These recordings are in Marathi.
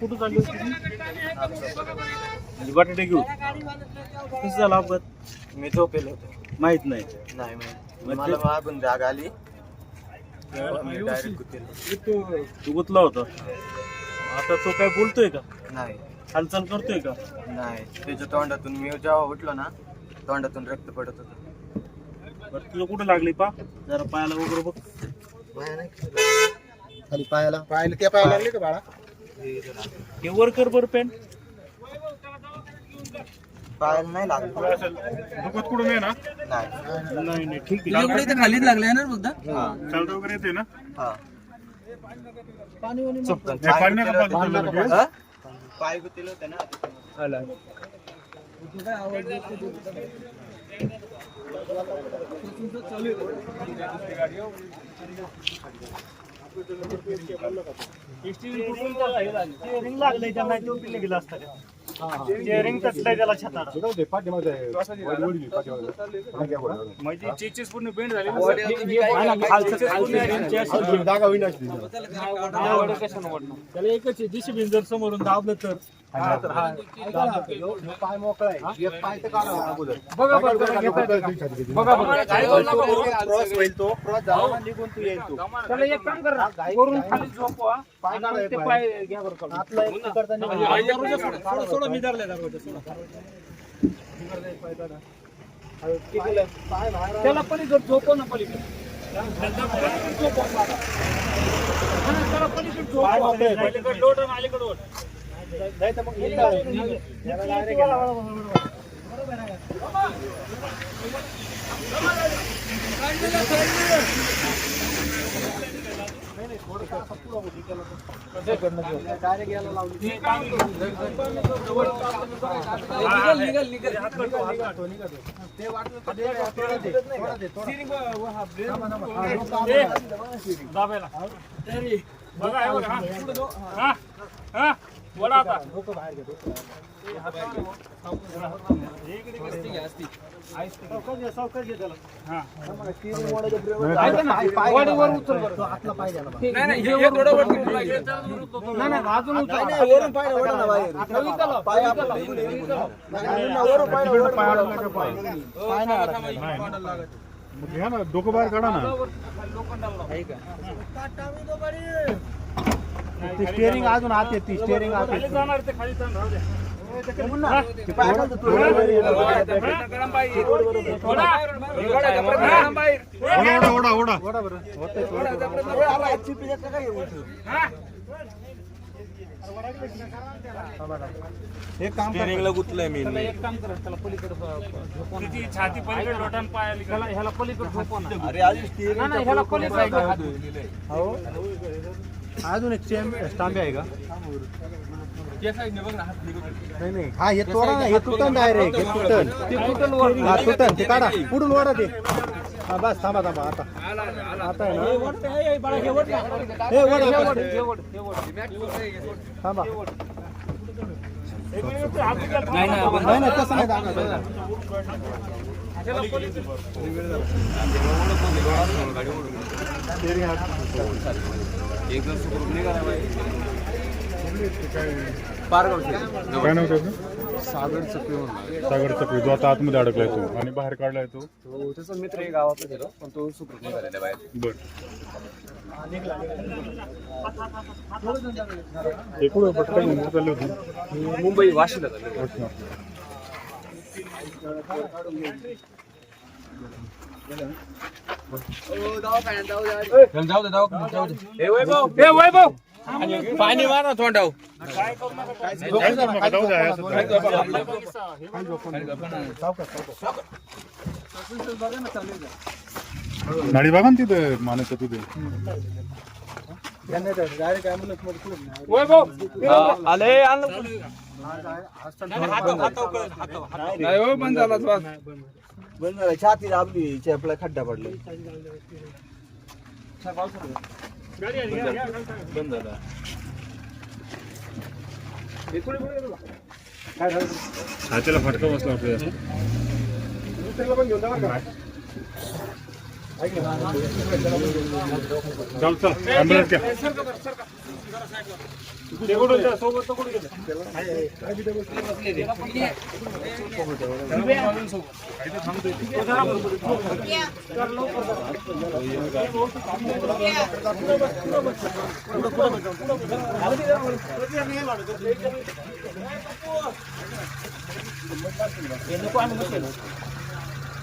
कुठं तुम्ही? बटाटे घेऊ कसं झालं अपघात? मी झोपेल होतो. माहीत नाही. नाही माहिती. मला मागून जाग आली. तू गुतला होता. आता तो काय बोलतोय का? नाही. हालचाल करतोय का? नाही. त्याच्या तोंडातून मी जेव्हा उठलो ना तोंडातून रक्त पडत होतं. बरं तुला कुठं लागली पा? जरा पायाला वगैरे बघ. खाली पायाला. पायाला. त्या पायाला. लागले का बाळा हे वर कर बरं पेन. पायाला नाही लागलं दुखत कुठून आहे ना? नाही. नाही नाही. ठीक आहे. खालीच लागले ना फक्त हा. चालता वगैरे येते ना? हा. पाणी नका पाजू लगेच. हा? पाय गुतेल होते ना रिंग लागलंय पिल्ले गेला असता का? रिंग कसलाय त्याला वडी. म्हणजे चेचेस पूर्ण बेंड झाले. त्याला एकच आहे जीसीबी जर समोरून दाबलं तर पाय मोकळा आहे एक पाय तर बघा बघा क्रॉस होईल तो क्रॉस झाला निघून तू येईल तो त्याला एक काम कर वरून खाली झोपवा पाय ते पाय. घ्या बरं. आतला एक सोडा, मी दरवाजा सोडा बाहेर त्याला पलीकडे झोपव ना पलीकडे पलीकडे झोपव बाबा. हा त्याला पलीकडे झोपव. लोट आणि अलीकडे ओढ. बघा, हे बघा, हा. हा, हा. आता. मग घ्या ना डोकं बाहेर काढा ना ती स्टेअरिंग अजून आते ती आते खाली जाणार ओढा ओढा. एक काम कर. त्याला एक काम करा त्याला पलीकडे झोपवा तिची छाती पलीकडे लोटन पाय ह्याला ह्याला पलीकडे झोपवा ना अरे नाही, चा ह्याला पलीकडे. हो अजून एक चेन तांबे आहे का नाही नाही। हा हे तोडा ना हे। तुटन डायरेक्ट हे तुटन ते कुठं वर हा तुटन ते काढा पुढून ओढा ते हा बस थांबा थांबा आता। आता आहे ना? वरती आहे, हे बाळा, हे। वरती आहे. हे। ओढा हे बस. वरती, हे वरती, हे वरती. थांबा एक मिनिट, हात उचल. नाही नाही तसं नाही। काय नाव त्याचं? सागर चक्री सागर चक्री जो आता आतमध्ये अडकलाय तो आणि बाहेर काढलाय तो. त्याचा मित्र एक गावात होता पण तो सुखरूप निघालेला बाहेर. बर. हे पटकन चालली होती? मुंबई वाशीला झाले अच्छा. पाणी मारा तोंडाव जाऊ द्या, असं करा. नाडी बघा ना तिथे मानाचं तिथे डायरेक्ट ॲम्ब्युलन्समध्ये सोडून नाही. वैभव आले नाही हो बंद झाला बरं छाती दाबली चेपला खड्डा पडला. बंद झाला. छातीला फटका बसला आपल्या दुसऱ्याला ఎందుకు అనుమతి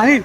అనిల్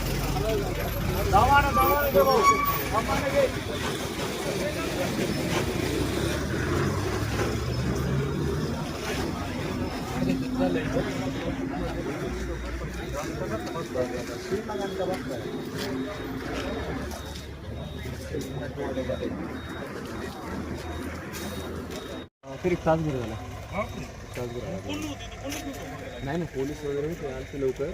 घ्या तरी तास भर झाला नाही ना पोलीस वगैरे ते आलते लवकर